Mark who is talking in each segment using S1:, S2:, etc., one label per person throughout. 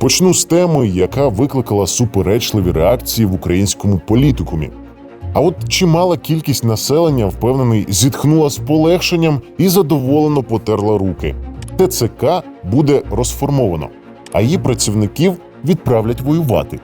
S1: Почну з теми, яка викликала суперечливі реакції в українському політикумі. А от чимала кількість населення, впевнений, зітхнула з полегшенням і задоволено потерла руки. ТЦК буде розформовано, а її працівників відправлять воювати.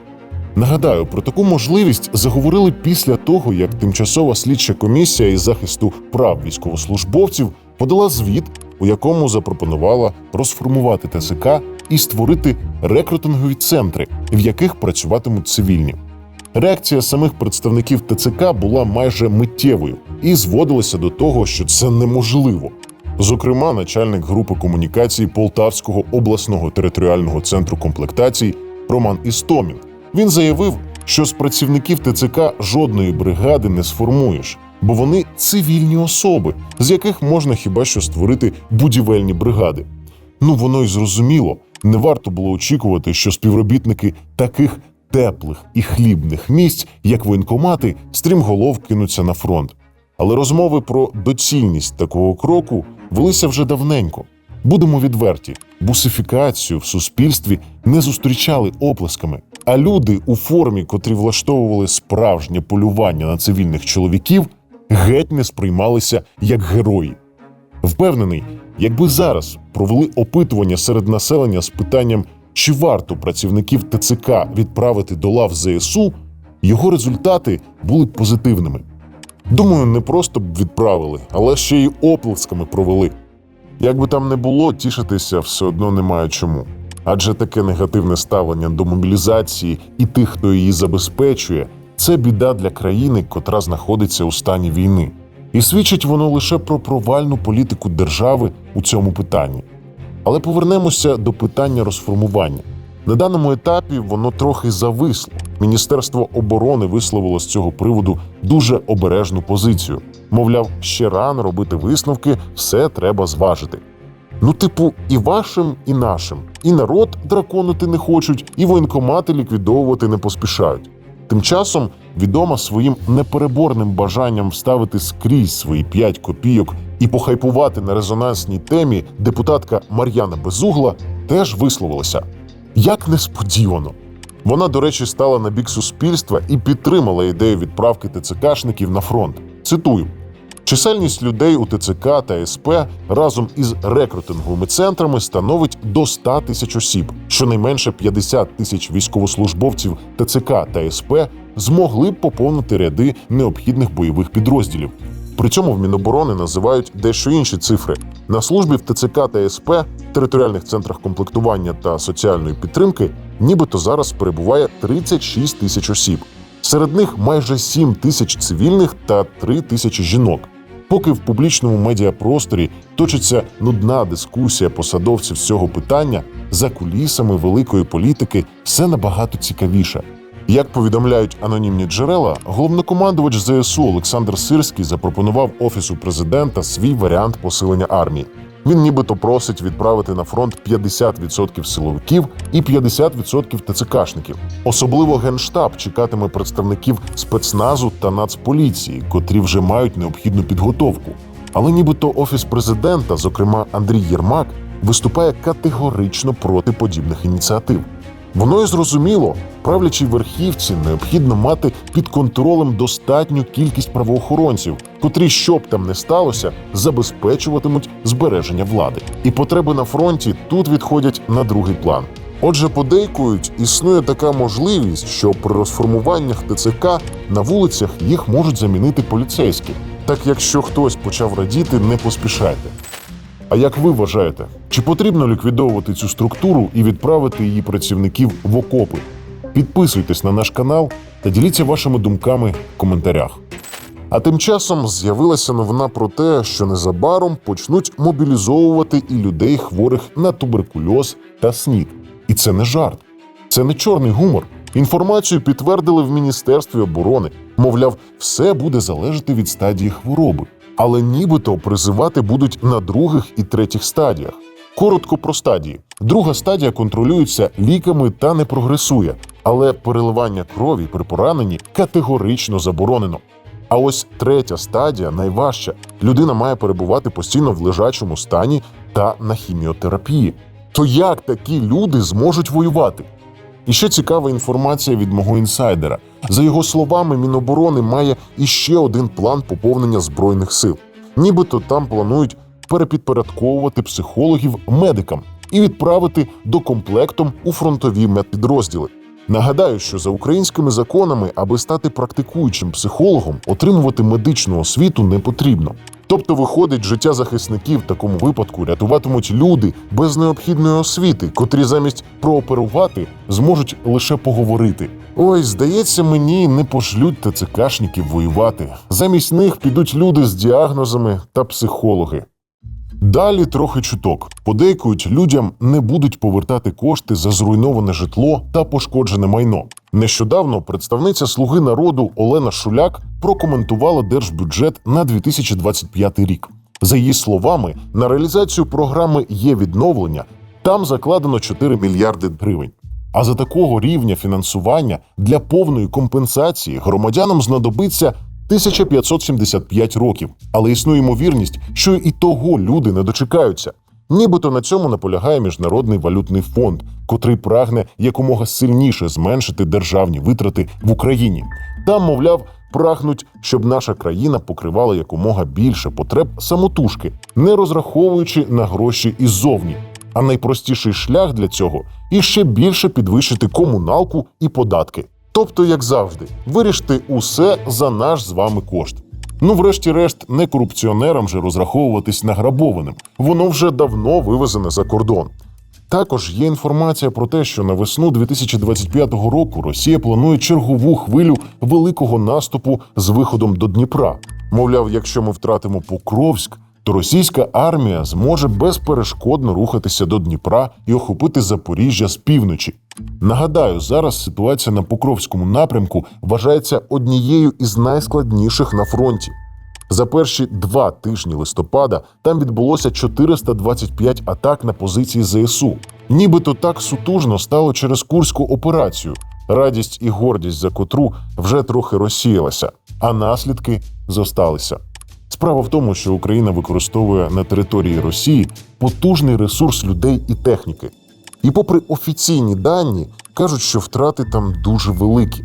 S1: Нагадаю, про таку можливість заговорили після того, як тимчасова слідча комісія із захисту прав військовослужбовців подала звіт, у якому запропонувала розформувати ТСК і створити рекрутингові центри, в яких працюватимуть цивільні. Реакція самих представників ТЦК була майже миттєвою і зводилася до того, що це неможливо. Зокрема, начальник групи комунікації Полтавського обласного територіального центру комплектацій Роман Істомін. Він заявив, що з працівників ТЦК жодної бригади не сформуєш, бо вони цивільні особи, з яких можна хіба що створити будівельні бригади. Ну воно й зрозуміло, не варто було очікувати, що співробітники таких теплих і хлібних місць, як воєнкомати, стрімголов кинуться на фронт. Але розмови про доцільність такого кроку велися вже давненько. Будемо відверті, бусифікацію в суспільстві не зустрічали оплесками, а люди у формі, котрі влаштовували справжнє полювання на цивільних чоловіків, геть не сприймалися як герої. Впевнений, якби зараз провели опитування серед населення з питанням, чи варто працівників ТЦК відправити до лав ЗСУ, його результати були б позитивними. Думаю, не просто б відправили, але ще й оплесками провели. Як би там не було, тішитися все одно немає чому. Адже таке негативне ставлення до мобілізації і тих, хто її забезпечує, це біда для країни, котра знаходиться у стані війни. І свідчить воно лише про провальну політику держави у цьому питанні. Але повернемося до питання розформування. На даному етапі воно трохи зависло. Міністерство оборони висловило з цього приводу дуже обережну позицію. Мовляв, ще рано робити висновки, все треба зважити. Ну, типу, і вашим, і нашим, і народ драконити не хочуть, і воєнкомати ліквідовувати не поспішають. Тим часом відома своїм непереборним бажанням вставити скрізь свої 5 копійок і похайпувати на резонансній темі депутатка Мар'яна Безугла теж висловилася. Як несподівано. Вона, до речі, стала на бік суспільства і підтримала ідею відправки ТЦКшників на фронт. Цитую: чисельність людей у ТЦК та СП разом із рекрутинговими центрами становить до 100 тисяч осіб. Щонайменше 50 тисяч військовослужбовців ТЦК та СП змогли б поповнити ряди необхідних бойових підрозділів. При цьому в Міноборони називають дещо інші цифри. На службі в ТЦК та СП, територіальних центрах комплектування та соціальної підтримки, нібито зараз перебуває 36 тисяч осіб. Серед них майже 7 тисяч цивільних та 3 тисячі жінок. Поки в публічному медіапросторі точиться нудна дискусія посадовців цього питання, за кулісами великої політики все набагато цікавіше. Як повідомляють анонімні джерела, головнокомандувач ЗСУ Олександр Сирський запропонував офісу президента свій варіант посилення армії. Він нібито просить відправити на фронт 50% силовиків і 50% ТЦКшників. Особливо генштаб чекатиме представників спецназу та нацполіції, котрі вже мають необхідну підготовку. Але нібито офіс президента, зокрема Андрій Єрмак, виступає категорично проти подібних ініціатив. Воно і зрозуміло, правлячій верхівці необхідно мати під контролем достатню кількість правоохоронців, котрі, що б там не сталося, забезпечуватимуть збереження влади. І потреби на фронті тут відходять на другий план. Отже, подейкують, існує така можливість, що при розформуваннях ТЦК на вулицях їх можуть замінити поліцейські. Так якщо хтось почав радіти, не поспішайте. А як ви вважаєте, чи потрібно ліквідовувати цю структуру і відправити її працівників в окопи? Підписуйтесь на наш канал та діліться вашими думками в коментарях. А тим часом з'явилася новина про те, що незабаром почнуть мобілізовувати і людей, хворих на туберкульоз та СНІД. І це не жарт, це не чорний гумор. Інформацію підтвердили в Міністерстві оборони. Мовляв, все буде залежати від стадії хвороби, але нібито призивати будуть на других і третіх стадіях. Коротко про стадії. Друга стадія контролюється ліками та не прогресує, але переливання крові при пораненні категорично заборонено. А ось третя стадія найважча. Людина має перебувати постійно в лежачому стані та на хіміотерапії. То як такі люди зможуть воювати? І ще цікава інформація від мого інсайдера. За його словами, Міноборони має іще один план поповнення збройних сил. Нібито там планують перепідпорядковувати психологів медикам і відправити докомплектом у фронтові медпідрозділи. Нагадаю, що за українськими законами, аби стати практикуючим психологом, отримувати медичну освіту не потрібно. Тобто, виходить, життя захисників в такому випадку рятуватимуть люди без необхідної освіти, котрі замість прооперувати зможуть лише поговорити. Ой, здається, мені не пошлють ТЦКшників воювати. Замість них підуть люди з діагнозами та психологи. Далі трохи чуток. Подейкують, людям не будуть повертати кошти за зруйноване житло та пошкоджене майно. Нещодавно представниця Слуги народу Олена Шуляк прокоментувала держбюджет на 2025 рік. За її словами, на реалізацію програми є відновлення. Там закладено 4 мільярди гривень. А за такого рівня фінансування для повної компенсації громадянам знадобиться 1575 років, але існує ймовірність, що і того люди не дочекаються. Нібито на цьому наполягає Міжнародний валютний фонд, котрий прагне якомога сильніше зменшити державні витрати в Україні. Там, мовляв, прагнуть, щоб наша країна покривала якомога більше потреб самотужки, не розраховуючи на гроші іззовні. А найпростіший шлях для цього іще більше підвищити комуналку і податки. Тобто, як завжди, вирішити усе за наш з вами кошт. Ну, врешті-решт, не корупціонерам же розраховуватись награбованим. Воно вже давно вивезене за кордон. Також є інформація про те, що на весну 2025 року Росія планує чергову хвилю великого наступу з виходом до Дніпра. Мовляв, якщо ми втратимо Покровськ, то російська армія зможе безперешкодно рухатися до Дніпра і охопити Запоріжжя з півночі. Нагадаю, зараз ситуація на Покровському напрямку вважається однією із найскладніших на фронті. За перші два тижні листопада там відбулося 425 атак на позиції ЗСУ. Нібито так сутужно стало через курську операцію. Радість і гордість за котру вже трохи розсіялася, а наслідки зосталися. Справа в тому, що Україна використовує на території Росії потужний ресурс людей і техніки. І, попри офіційні дані, кажуть, що втрати там дуже великі.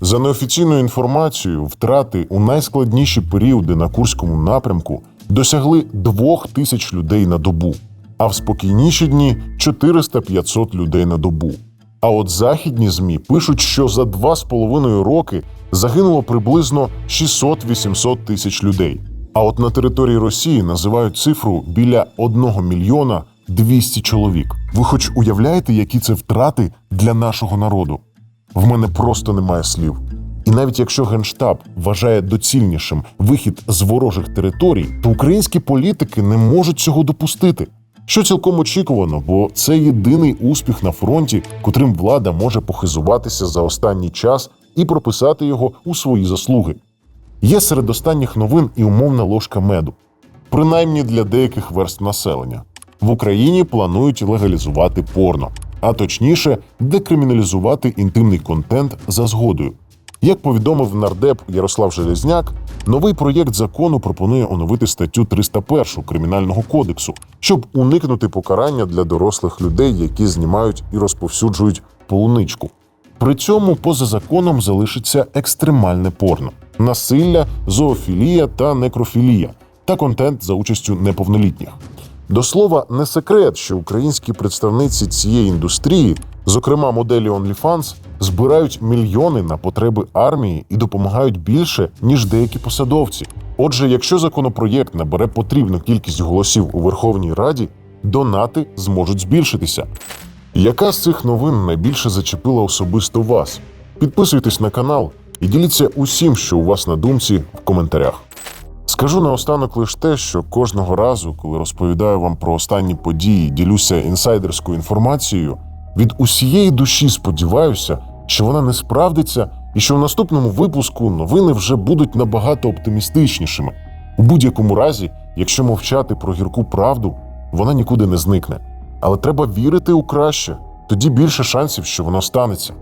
S1: За неофіційною інформацією, втрати у найскладніші періоди на Курському напрямку досягли двох тисяч людей на добу, а в спокійніші дні 400-500 людей на добу. А от західні змі пишуть, що за два з половиною роки загинуло приблизно 600-800 тисяч людей. А от на території Росії називають цифру біля 1 мільйона 200 чоловік. Ви хоч уявляєте, які це втрати для нашого народу? В мене просто немає слів. І навіть якщо Генштаб вважає доцільнішим вихід з ворожих територій, то українські політики не можуть цього допустити. Що цілком очікувано, бо це єдиний успіх на фронті, котрим влада може похизуватися за останній час і прописати його у свої заслуги. Є серед останніх новин і умовна ложка меду, принаймні для деяких верств населення. В Україні планують легалізувати порно, а точніше, декриміналізувати інтимний контент за згодою. Як повідомив нардеп Ярослав Железняк, новий проєкт закону пропонує оновити статтю 301 Кримінального кодексу, щоб уникнути покарання для дорослих людей, які знімають і розповсюджують полуничку. При цьому поза законом залишиться екстремальне порно, насилля, зоофілія та некрофілія та контент за участю неповнолітніх. До слова, не секрет, що українські представниці цієї індустрії, зокрема моделі OnlyFans, збирають мільйони на потреби армії і допомагають більше, ніж деякі посадовці. Отже, якщо законопроєкт набере потрібну кількість голосів у Верховній Раді, донати зможуть збільшитися. Яка з цих новин найбільше зачепила особисто вас? Підписуйтесь на канал і діліться усім, що у вас на думці в коментарях. Скажу наостанок лише те, що кожного разу, коли розповідаю вам про останні події, ділюся інсайдерською інформацією, від усієї душі сподіваюся, що вона не справдиться і що в наступному випуску новини вже будуть набагато оптимістичнішими. У будь-якому разі, якщо мовчати про гірку правду, вона нікуди не зникне. Але треба вірити у краще, тоді більше шансів, що воно станеться.